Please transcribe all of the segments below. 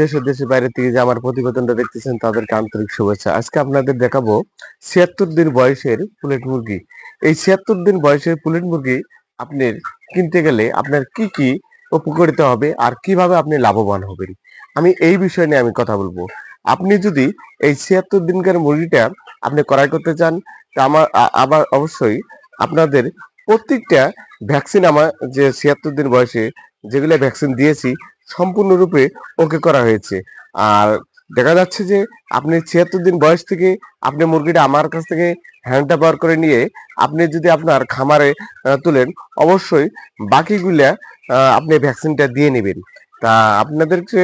দেশে দেশে বাইরে থেকে যে আমার প্রতিবেদনটা দেখতেছেন, তাদেরকে আন্তরিক শুভেচ্ছা। আজকে আপনাদের দেখাবো ছিয়াত্তর দিন বয়সের পুলেট মুরগি। এই ছিয়াত্তর দিন বয়সের পুলেট মুরগি আপনি কিনতে গেলে আপনার কি কি উপকৃত হবে আর কীভাবে আপনি লাভবান হবেন? আমি এই বিষয় নিয়ে আমি কথা বলব। আপনি যদি এই ছিয়াত্তর দিনকার মুরগিটা আপনি ক্রয় করতে চান, তা আমার আবার অবশ্যই আপনাদের প্রত্যেকটা ভ্যাকসিন আমার যে ছিয়াত্তর দিন বয়সে যেগুলো ভ্যাকসিন দিয়েছি সম্পূর্ণরূপে ওকে করা হয়েছে। আর দেখা যাচ্ছে যে আপনি ছিয়াত্তর দিন বয়স থেকে আপনি মুরগিটা আমার কাছ থেকে হ্যান্ডটা ওভার করে নিয়ে আপনি যদি আপনার খামারে তুলেন, অবশ্যই বাকিগুলা আপনি ভ্যাকসিনটা দিয়ে নেবেন। তা আপনাদেরকে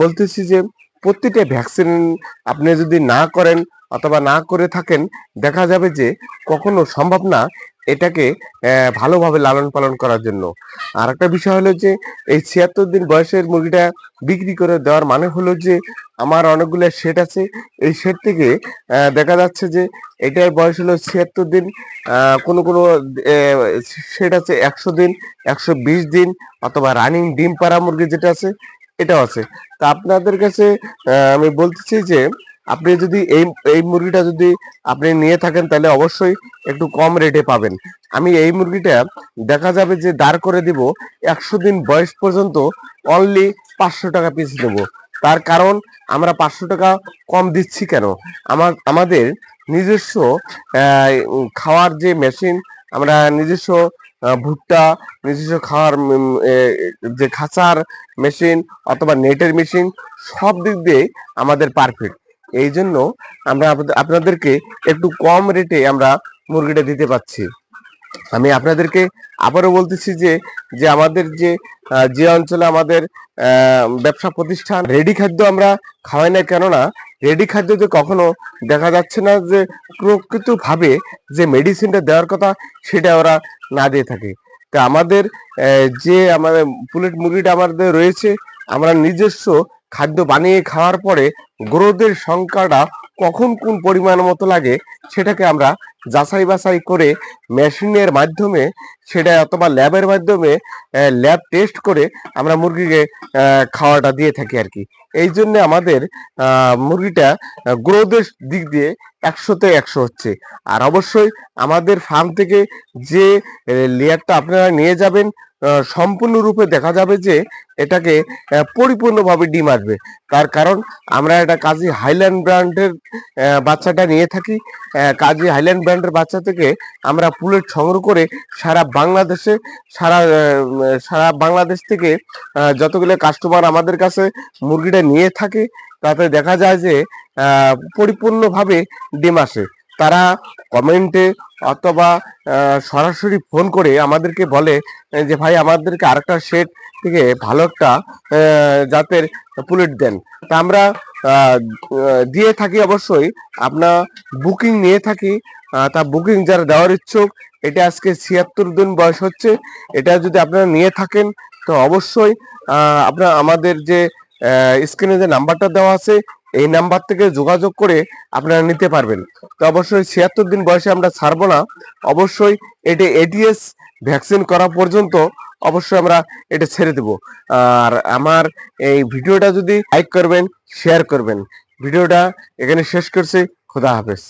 বলতেছি যে প্রতিটা ভ্যাকসিন আপনি যদি না করেন অথবা না করে থাকেন, দেখা যাবে যে কখনো সম্ভব না এটাকে ভালোভাবে লালন পালন করার জন্য। আর একটা বিষয় হলো যে, এই ছিয়াত্তর দিন বয়সের মুরগিটা বিক্রি করে দেওয়ার মানে হলো যে, আমার অনেকগুলো শেড আছে। এই শেড থেকে দেখা যাচ্ছে যে, এটার বয়স হলো ছিয়াত্তর দিন কোনো কোনো শেড আছে একশো দিন, একশো বিশ দিন, অথবা রানিং ডিম পাড়া মুরগি যেটা আছে, এটাও আছে। তা আপনাদের কাছে আমি বলতেছি যে আপনি যদি এই এই মুরগিটা যদি আপনি নিয়ে থাকেন, তাহলে অবশ্যই একটু কম রেটে পাবেন। আমি এই মুরগিটা দেখা যাবে যে দাঁড় করে দিব, একশো দিন বয়স পর্যন্ত অনলি পাঁচশো টাকা পিস নেব তার কারণ, আমরা পাঁচশো টাকা কম দিচ্ছি কেন? আমার আমাদের নিজস্ব খাওয়ার যে মেশিন আমরা নিজস্ব ভুট্টা, নিজস্ব খাওয়ার যে খাঁচার মেশিন অথবা নেটের মেশিন সব দিক দিয়ে আমাদের পারফেক্ট এই জন্য আমরা আপনাদের- আপনাদেরকে একটু কম রেটে আমরা মুরগিটা দিতে পাচ্ছি আমি আপনাদেরকে আবারও বলতেছি যে যে আমাদের যে যে অঞ্চলে আমাদের ব্যবসা প্রতিষ্ঠান রেডি খাদ্য আমরা খাওয়াই না কেননা রেডি খাদ্যতে কখনো দেখা যাচ্ছে না যে, প্রকৃতভাবে যে মেডিসিনটা দেওয়ার কথা সেটা ওরা না দিয়ে থাকে। তা আমাদের যে আমাদের পুলেট মুরগিটা আমাদের রয়েছে, আমরা নিজস্ব খাদ্য বানিয়ে খাওয়ার পরে গ্রোথের সংখ্যাটা কখন কোন পরিমাণ মতো লাগে সেটাকে আমরা যাচাই বাছাই করে মেশিনের মাধ্যমে সেটা অথবা ল্যাবের মাধ্যমে ল্যাব টেস্ট করে আমরা মুরগিকে খাওয়াটা দিয়ে থাকি আর কি। এই জন্য আমাদের মুরগিটা গ্রোথের দিক দিয়ে একশোতে একশো হচ্ছে। আর অবশ্যই আমাদের ফার্ম থেকে যে লেয়ারটা আপনারা নিয়ে যাবেন সম্পূর্ণরূপে দেখা যাবে যে এটাকে পরিপূর্ণভাবে ডিম আসবে। তার কারণ আমরা এটা কাজী হাইল্যান্ড ব্র্যান্ডের বাচ্চাটা নিয়ে থাকি। কাজী হাইল্যান্ড ব্র্যান্ডের বাচ্চা থেকে আমরা পুলেট সংগ্রহ করে সারা বাংলাদেশে, সারা সারা বাংলাদেশ থেকে যতগুলো কাস্টমার আমাদের কাছে মুরগিটা নিয়ে থাকে, তাতে দেখা যায় যে পরিপূর্ণভাবে ডিম আসে। তারা কমেন্টে অথবা সরাসরি ফোন করে আমাদেরকে বলে যে ভাই আমাদেরকে আরেকটা সেট থেকে ভালো একটা জাতের পুলেট দেন। তা আমরা দিয়ে থাকি অবশ্যই আপনার বুকিং নিয়ে থাকি তা বুকিং যারা দেওয়ার ইচ্ছুক, এটা আজকে ছিয়াত্তর দিন বয়স হচ্ছে, এটা যদি আপনারা নিয়ে থাকেন, তো অবশ্যই আপনার আমাদের যে স্ক্রিনে যে নাম্বারটা দেওয়া আছে এই নাম্বার থেকে যোগাযোগ করে আপনারা নিতে পারবেন। তো অবশ্যই ছিয়াত্তর দিন বয়সে আমরা ছাড়বো না। অবশ্যই এটি এডিএস ভ্যাকসিন করা পর্যন্ত অবশ্যই আমরা এটা ছেড়ে দেব। আর আমার এই ভিডিওটা যদি লাইক করবেন শেয়ার করবেন। ভিডিওটা এখানে শেষ করছি। খোদা হাফেজ।